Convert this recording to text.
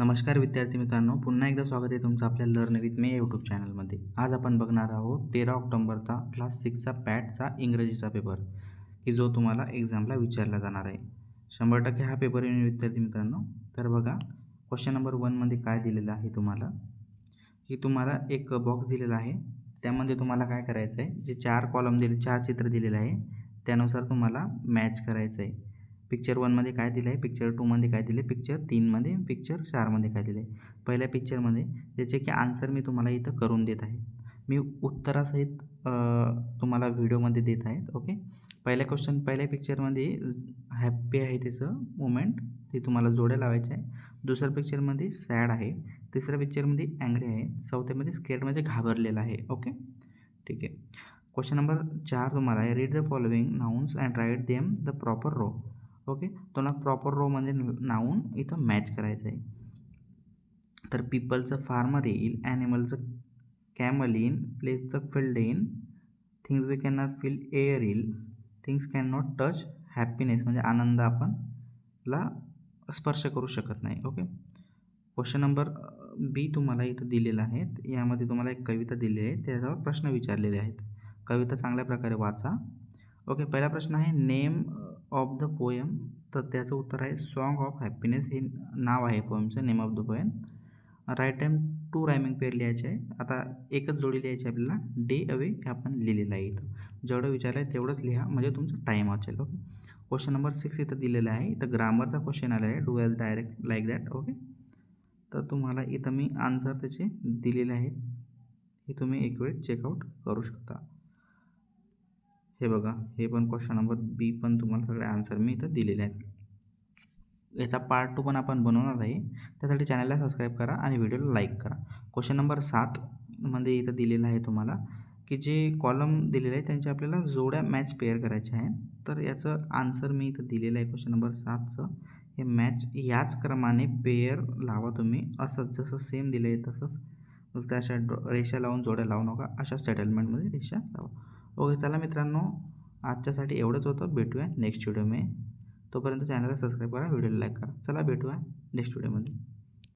नमस्कार विद्यार्थी मित्रांनो पुन्हा एकदा स्वागत आहे तुमचं आपल्या लर्न विथ मे यूट्यूब चॅनलमध्ये आज आपण बघणार आहोत तेरा ऑक्टोंबरचा क्लास सिक्सचा पॅटचा इंग्रजीचा पेपर की जो तुम्हाला एक्झामला विचारला जाणार आहे. शंभर टक्के हा पेपर येऊन विद्यार्थी मित्रांनो. तर बघा क्वेश्चन नंबर वनमध्ये काय दिलेलं आहे तुम्हाला? की तुम्हाला एक बॉक्स दिलेला आहे. त्यामध्ये तुम्हाला काय करायचं आहे जे चार कॉलम दिले चार चित्र दिलेलं आहे त्यानुसार तुम्हाला मॅच करायचं आहे पिक्चर वनमध्ये काय दिलं आहे पिक्चर टूमध्ये काय दिलं आहे पिक्चर तीनमध्ये पिक्चर चारमध्ये काय दिलं आहे पहिल्या पिक्चरमध्ये त्याचे की आन्सर मी तुम्हाला इथं करून देत आहे. मी उत्तरासहित तुम्हाला व्हिडिओमध्ये देत आहेत ओके पहिल्या क्वेश्चन पहिल्या पिक्चरमध्ये हॅप्पी आहे त्याचं मुमेंट ते तुम्हाला जोड्या लावायचं आहे. दुसऱ्या पिक्चरमध्ये सॅड आहे. तिसऱ्या पिक्चरमध्ये अँग्री आहे. चौथ्यामध्ये स्केट म्हणजे घाबरलेला आहे ओके ठीक आहे. क्वेश्चन नंबर चार तुम्हाला आहे. Read the following nouns and write them the proper row okay? तुम्हाला प्रॉपर रोमध्ये नावून इथं मॅच करायचं आहे. तर पीपलचं फार्मर येईल ॲनिमलचं कॅमल येईन प्लेसचं फिल्ड येईन things we can not feel air येईल. Things can not touch happiness म्हणजे आनंद आपण ला स्पर्श करू शकत नाही. ओके? क्वेश्चन नंबर बी तुम्हाला इथं दिलेला आहे. यामध्ये तुम्हाला एक कविता दिली आहे. त्याच्यावर प्रश्न विचारलेले आहेत. कविता चांगल्या प्रकारे वाचा. ओके? पहिला प्रश्न आहे नेम ऑफ द पोएम तर त्याचं उत्तर आहे सॉन्ग ऑफ हॅपीनेस हे नाव आहे पोएमचं name of the poem right time to rhyming pair लिहायचे आहे. आता एकच जोडी लिहायची आपल्याला. डे अवे हे आपण लिहिलेलं आहे इथं. जेवढं विचारलं आहे तेवढंच लिहा म्हणजे तुमचं टाईम वाचेल ओके क्वेश्चन नंबर सिक्स इथं दिलेलं आहे. इथं ग्रामरचा क्वेश्चन आला आहे. Do as direct like that okay तर तुम्हाला इथं मी आन्सर त्याचे दिलेले आहेत. हे तुम्ही एक वेळ चेकआउट करू शकता. हे बघा हे पण क्वेश्चन नंबर बी पण तुम्हाला सगळे आन्सर मी इथं दिलेले आहेत. याचा पार्ट टू पण आपण बनवणार आहे. त्यासाठी चॅनलला सबस्क्राईब करा आणि व्हिडिओला लाईक करा. क्वेश्चन नंबर सातमध्ये इथं दिलेलं आहे तुम्हाला की जे कॉलम दिलेले आहे त्यांच्या आपल्याला जोड्या मॅच पेअर करायच्या आहे तर याचं आन्सर मी इथं दिलेलं आहे क्वेश्चन नंबर सातचं. हे मॅच याच क्रमाने पेअर लावा तुम्ही. असंच जसं सेम दिलं आहे तसंच. त्या अशा रेषा लावून जोड्या लावू नका. अशा सेटलमेंटमध्ये रेषा लावा. ओके चला मित्रांनो आजच्यासाठी एवढंच होतं. भेटूया नेक्स्ट व्हिडिओमध्ये तोपर्यंत चॅनलला सबस्क्राईब करा व्हिडिओला लाईक करा. चला भेटूया नेक्स्ट व्हिडिओमध्ये